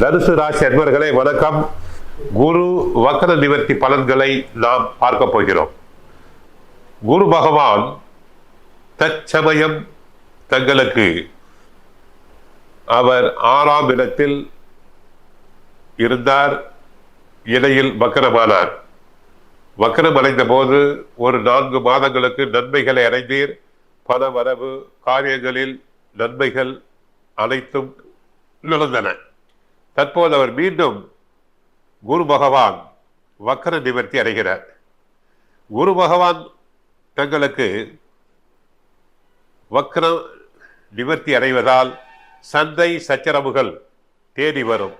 தனுசு ராசி அன்பர்களே வணக்கம். குரு வக்கர நிவர்த்தி பலன்களை நாம் பார்க்க போகிறோம். குரு பகவான் தற்சமயம் தங்களுக்கு அவர் ஆறாம் இடத்தில் இருந்தார். இடையில் வக்கரமானார். வக்கரம் அடைந்த போது ஒரு நான்கு மாதங்களுக்கு நன்மைகளை அடைந்தீர். பண வரவு காரியங்களில் நன்மைகள் அனைத்தும் நடந்தன தற்போது அவர் மீண்டும் குரு பகவான் வக்கர நிவர்த்தி அடைகிறார். குரு பகவான் தங்களுக்கு வக்கரம் நிவர்த்தி அடைவதால் சந்தை சச்சரவுகள் தேடி வரும்.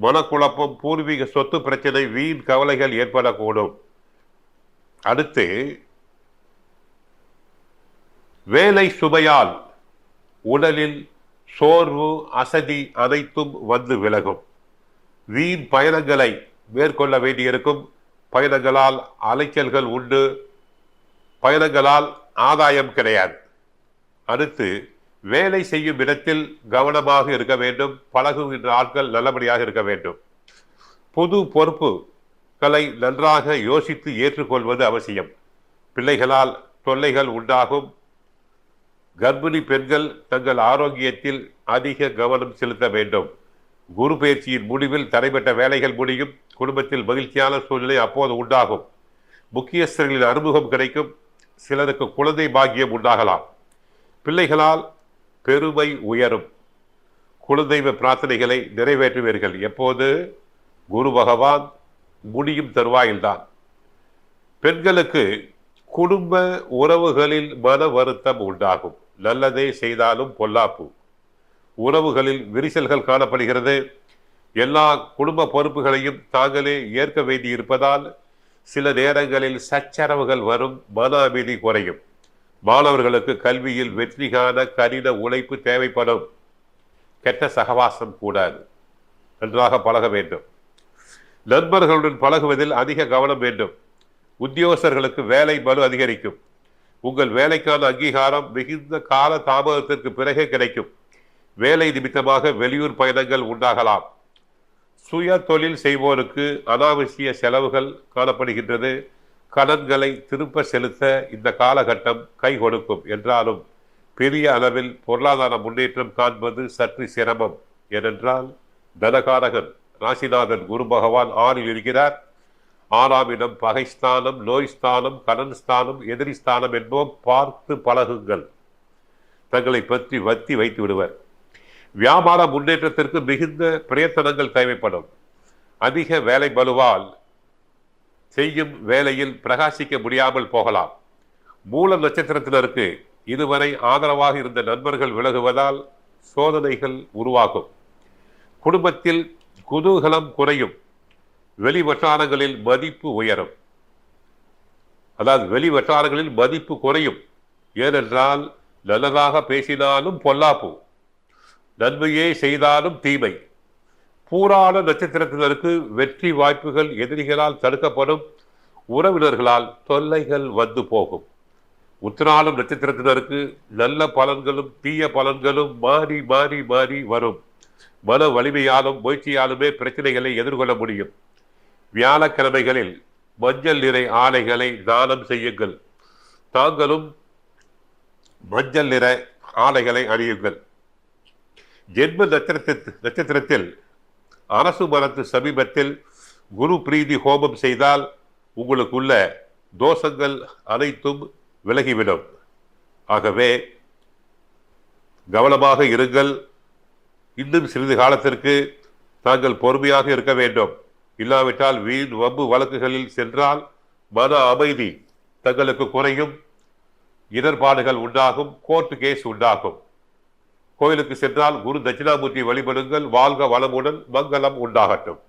மனக்குழப்பம் பூர்வீக சொத்து பிரச்சனை வீண் கவலைகள் ஏற்படக்கூடும். அடுத்து வேலை சுமையால் உடலில் சோர்வு அசதி அனைத்தும் வந்து விலகும். வீண் பயணங்களை மேற்கொள்ள வேண்டியிருக்கும். பயணங்களால் அலைச்சல்கள் உண்டு. பயணங்களால் ஆதாயம் கிடையாது. அடுத்து வேலை செய்யும் இடத்தில் கவனமாக இருக்க வேண்டும். பழகுகின்ற ஆட்கள் நல்லபடியாக இருக்க வேண்டும். புது பொறுப்புகளை நன்றாக யோசித்து ஏற்றுக்கொள்வது அவசியம். பிள்ளைகளால் தொல்லைகள் உண்டாகும். கர்ப்பிணி பெண்கள் தங்கள் ஆரோக்கியத்தில் அதிக கவனம் செலுத்த வேண்டும். குரு பயிற்சியின் முடிவில் தடைபட்ட வேலைகள் முடியும். குடும்பத்தில் மகிழ்ச்சியான சூழ்நிலை அப்போது உண்டாகும். முக்கியஸ்தர்களின் அறிமுகம் கிடைக்கும். சிலருக்கு குழந்தை பாக்கியம் உண்டாகலாம். பிள்ளைகளால் பெருமை உயரும். குலதெய்வ பிரார்த்தனைகளை நிறைவேற்றுவீர்கள். எப்போது? குரு பகவான் முடியும் தருவாயில்தான். பெண்களுக்கு குடும்ப உறவுகளில் மன வருத்தம் உண்டாகும். நல்லதே செய்தாலும் பொல்லாப்பு. உறவுகளில் விரிசல்கள் காணப்படுகிறது. எல்லா குடும்ப பொறுப்புகளையும் தாங்களே ஏற்க வேண்டி இருப்பதால் சில நேரங்களில் சச்சரவுகள் வரும் மன அமைதி குறையும். மாணவர்களுக்கு கல்வியில் வெற்றிகான கடின உழைப்பு தேவைப்படும். கெட்ட சகவாசம் கூடாது. நன்றாக பழக வேண்டும். நண்பர்களுடன் பழகுவதில் அதிக கவனம் வேண்டும். உத்தியோகஸ்தர்களுக்கு வேலை பலு அதிகரிக்கும். உங்கள் வேலைக்கான அங்கீகாரம் மிகுந்த கால தாமதத்திற்கு பிறகே கிடைக்கும். வேலை நிமித்தமாக வெளியூர் பயணங்கள் உண்டாகலாம். சுய தொழில் செய்வோருக்கு அனாவசிய செலவுகள் காணப்படுகின்றது. கடன்களை திருப்ப செலுத்த இந்த காலகட்டம் கை கொடுக்கும் என்றாலும் பெரிய அளவில் பொருளாதார முன்னேற்றம் காண்பது சற்று சிரமம். ஏனென்றால் தனகாரகன் ராசிநாதன் குரு பகவான் ஆறில் இருக்கிறார். ஆறாம் இடம் பகை ஸ்தானம் நோய் ஸ்தானம் கடன் ஸ்தானம் எதிரி ஸ்தானம் என்போம் பார்த்து பழகுங்கள். தங்களை பற்றி வத்தி வைத்து விடுவர். வியாபார முன்னேற்றத்திற்கு மிகுந்த பிரயத்தனங்கள் தேவைப்படும். அதிக வேலை பலுவால் செய்யும் வேலையில் பிரகாசிக்க முடியாமல் போகலாம். மூல நட்சத்திரத்தினருக்கு இதுவரை ஆதரவாக இருந்த நண்பர்கள் விலகுவதால் சோதனைகள் உருவாகும். குடும்பத்தில் குதூகலம் குறையும். வெளி வட்டாரங்களில் மதிப்பு உயரும். அதாவது வெளி வட்டாரங்களில் மதிப்பு குறையும். ஏனென்றால் நல்லதாக பேசினாலும் பொல்லாப்பு. நன்மையே செய்தாலும் தீமை. பூராட நட்சத்திரத்தினருக்கு வெற்றி வாய்ப்புகள் எதிரிகளால் தடுக்கப்படும். உறவினர்களால் தொல்லைகள் வந்து போகும். உத்திராடம் நட்சத்திரத்தினருக்கு நல்ல பலன்களும் தீய பலன்களும் மாறி மாறி மாறி வரும். மன வலிமையாலும் முயற்சியாலுமே பிரச்சனைகளை எதிர்கொள்ள முடியும். வியாழக்கிழமைகளில் மஞ்சள் நிறை ஆலைகளை தானம் செய்யுங்கள். தாங்களும் மஞ்சள் நிற ஆலைகளை அணியுங்கள். ஜென்ம நட்சத்திர நட்சத்திரத்தில் அரசு மரத்து சமீபத்தில் குரு பிரீதி ஹோமம் செய்தால் உங்களுக்குள்ள தோஷங்கள் அனைத்தும் விலகிவிடும். ஆகவே கவனமாக இருங்கள். இன்னும் சிறிது காலத்திற்கு தாங்கள் பொறுமையாக இருக்க வேண்டும். இல்லாவிட்டால் வீண் வம்பு வழக்குகளில் சென்றால் மன அமைதி தங்களுக்கு குறையும் இடர்பாடுகள் உண்டாகும் கோர்ட்டு கேஸ் உண்டாகும். கோயிலுக்கு சென்றால் குரு தட்சிணாமூர்த்தி வழிபடுங்கள் வாழ்க வளமுடன் மங்களம் உண்டாகட்டும்.